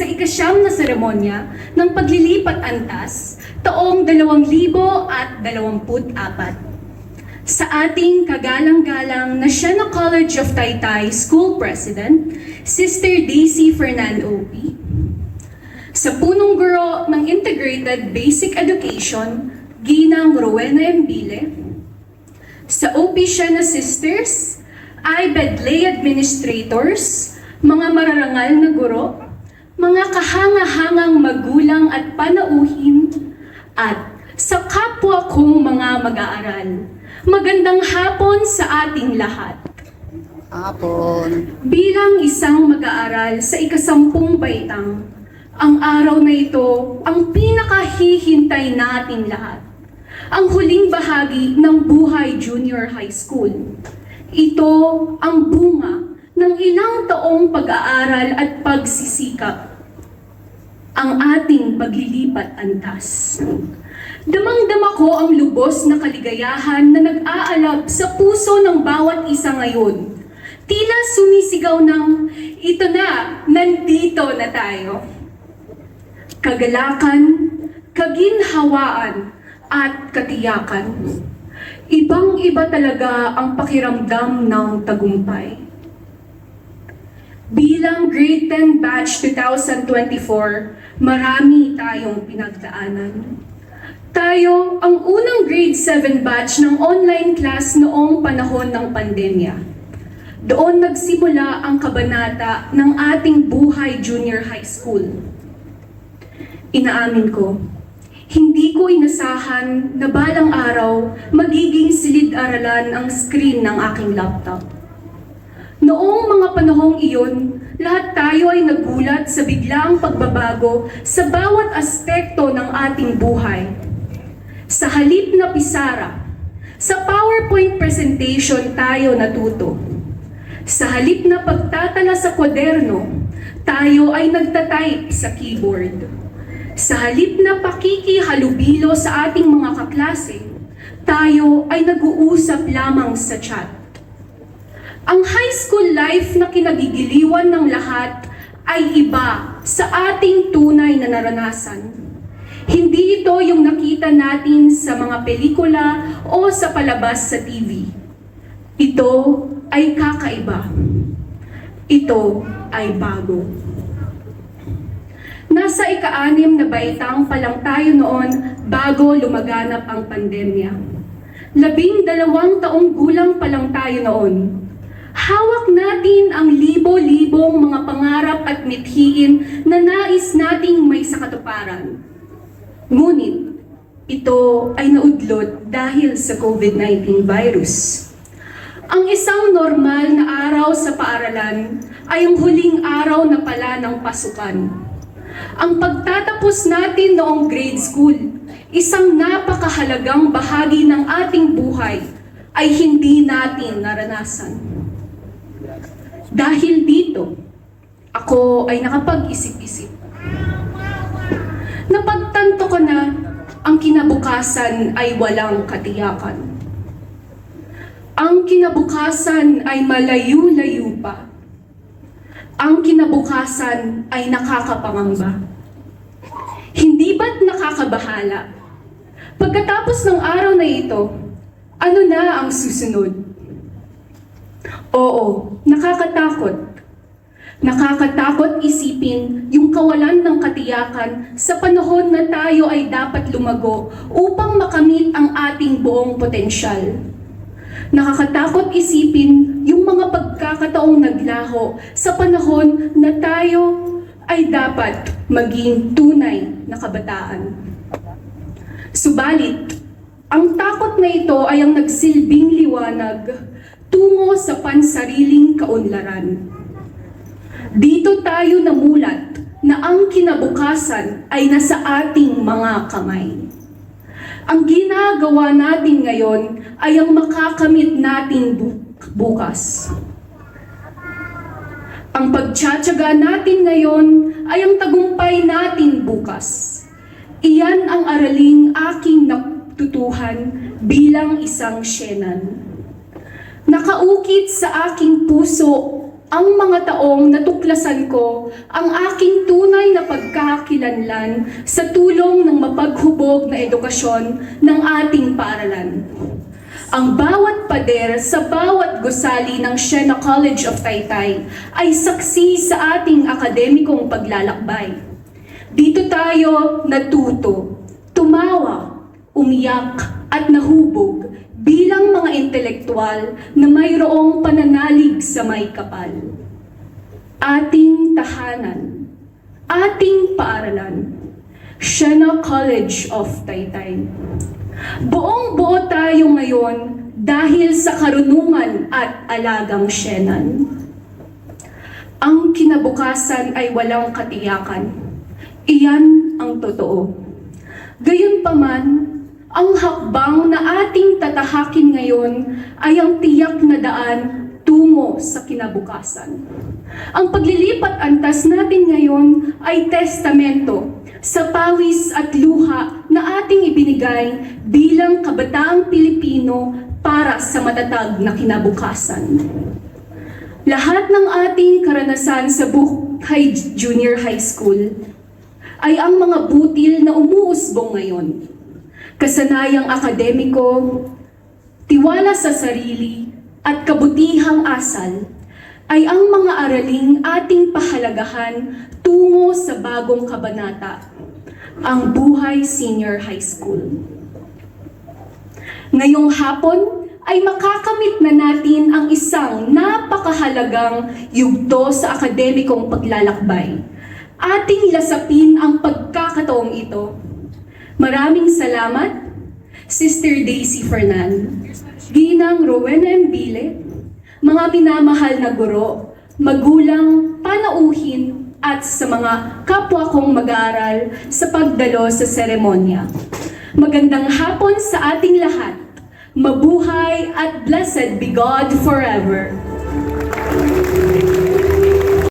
sa ikasyam na seremonya ng paglilipat antas taong 2024 sa ating kagalang-galang National College of Taytay School President, Sister Daisy Fernando Opi, sa punong guro ng Integrated Basic Education, Ginang Rowena Embile, sa OP siya na sisters, IBED lay administrators, mga mararangal na guro, mga kahanga-hangang magulang at panauhin, at sa kapwa kong mga mag-aaral. Magandang hapon sa ating lahat. Hapon. Bilang isang mag-aaral sa ikasampung baitang, ang araw na ito ang pinakahihintay nating lahat. Ang huling bahagi ng buhay junior high school. Ito ang bunga ng ilang taong pag-aaral at pagsisikap. Ang ating paglilipat antas. Damang-dama ko ang lubos na kaligayahan na nag-aalab sa puso ng bawat isa ngayon. Tila sumisigaw ng, ito na, nandito na tayo. Kagalakan, kaginhawaan, at katiyakan. Ibang-iba talaga ang pakiramdam ng tagumpay. Bilang Grade 10 Batch 2024, marami tayong pinagdaanan. Tayo ang unang grade 7 batch ng online class noong panahon ng pandemya. Doon nagsimula ang kabanata ng ating buhay junior high school. Inaamin ko, hindi ko inasahan na balang araw magiging silid-aralan ang screen ng aking laptop. Noong mga panahong iyon, lahat tayo ay nagulat sa biglang pagbabago sa bawat aspekto ng ating buhay. Sa halip na pisara, sa PowerPoint presentation tayo natuto. Sa halip na pagtatala sa kwaderno, tayo ay nagtatype sa keyboard. Sa halip na pakikihalubilo sa ating mga kaklase, tayo ay nag-uusap lamang sa chat. Ang high school life na kinagigiliwan ng lahat ay iba sa ating tunay na naranasan. Hindi ito yung nakita natin sa mga pelikula o sa palabas sa TV. Ito ay kakaiba. Ito ay bago. Nasa ika-anim na baitang pa lang tayo noon bago lumaganap ang pandemya. Labing dalawang taong gulang pa lang tayo noon. Hawak natin ang libo-libong mga pangarap at mithiin na nais nating may sakatuparan. Ngunit, ito ay naudlot dahil sa COVID-19 virus. Ang isang normal na araw sa paaralan ay ang huling araw na pala ng pasukan. Ang pagtatapos natin noong grade school, isang napakahalagang bahagi ng ating buhay ay hindi natin naranasan. Dahil dito, ako ay nakapag-isip-isip. Napagtanto ko na ang kinabukasan ay walang katiyakan. Ang kinabukasan ay malayo-layo pa. Ang kinabukasan ay nakakapangamba. Hindi ba't nakakabahala? Pagkatapos ng araw na ito, ano na ang susunod? Oo, nakakatakot. Nakakatakot isipin yung kawalan ng katiyakan sa panahon na tayo ay dapat lumago upang makamit ang ating buong potensyal. Nakakatakot isipin yung mga pagkakataong naglaho sa panahon na tayo ay dapat maging tunay na kabataan. Subalit, ang takot na ito ay ang nagsilbing liwanag tungo sa pansariling kaunlaran. Dito tayo namulat na ang kinabukasan ay nasa ating mga kamay. Ang ginagawa natin ngayon ay ang makakamit natin bu- bukas. Ang pagtsatsaga natin ngayon ay ang tagumpay natin bukas. Iyan ang araling aking natutuhan bilang isang Shenan. Nakaukit sa aking puso ang mga taong natuklasan ko ang aking tunay na pagkakakilanlan sa tulong ng mapaghubog na edukasyon ng ating paaralan. Ang bawat pader sa bawat gusali ng Siena College of Taytay ay saksi sa ating akademikong paglalakbay. Dito tayo natuto, tumawa, umiyak at nahubog bilang mga intelektual na mayroong pananalig sa may kapal. Ating tahanan, ating paaralan, Siena College of Taytay. Buong buo tayo ngayon dahil sa karunungan at alagang Sienan. Ang kinabukasan ay walang katiyakan. Iyan ang totoo. Gayunpaman, ang hakbang na ating tatahakin ngayon ay ang tiyak na daan tungo sa kinabukasan. Ang paglilipat antas natin ngayon ay testamento sa pawis at luha na ating ibinigay bilang kabataang Pilipino para sa matatag na kinabukasan. Lahat ng ating karanasan sa buhay junior high school ay ang mga butil na umuusbong ngayon. Kasanayang akademiko, tiwala sa sarili, at kabutihang asal ay ang mga araling ating pahalagahan tungo sa bagong kabanata, ang Buhay Senior High School. Ngayong hapon ay makakamit na natin ang isang napakahalagang yugto sa akademikong paglalakbay. Ating lasapin ang pagkakataong ito. Maraming salamat, Sister Daisy Fernan, Ginang Rowena Mbile, mga minamahal na guro, magulang, panauhin, at sa mga kapwa kong mag-aaral sa pagdalo sa seremonya. Magandang hapon sa ating lahat. Mabuhay at blessed be God forever.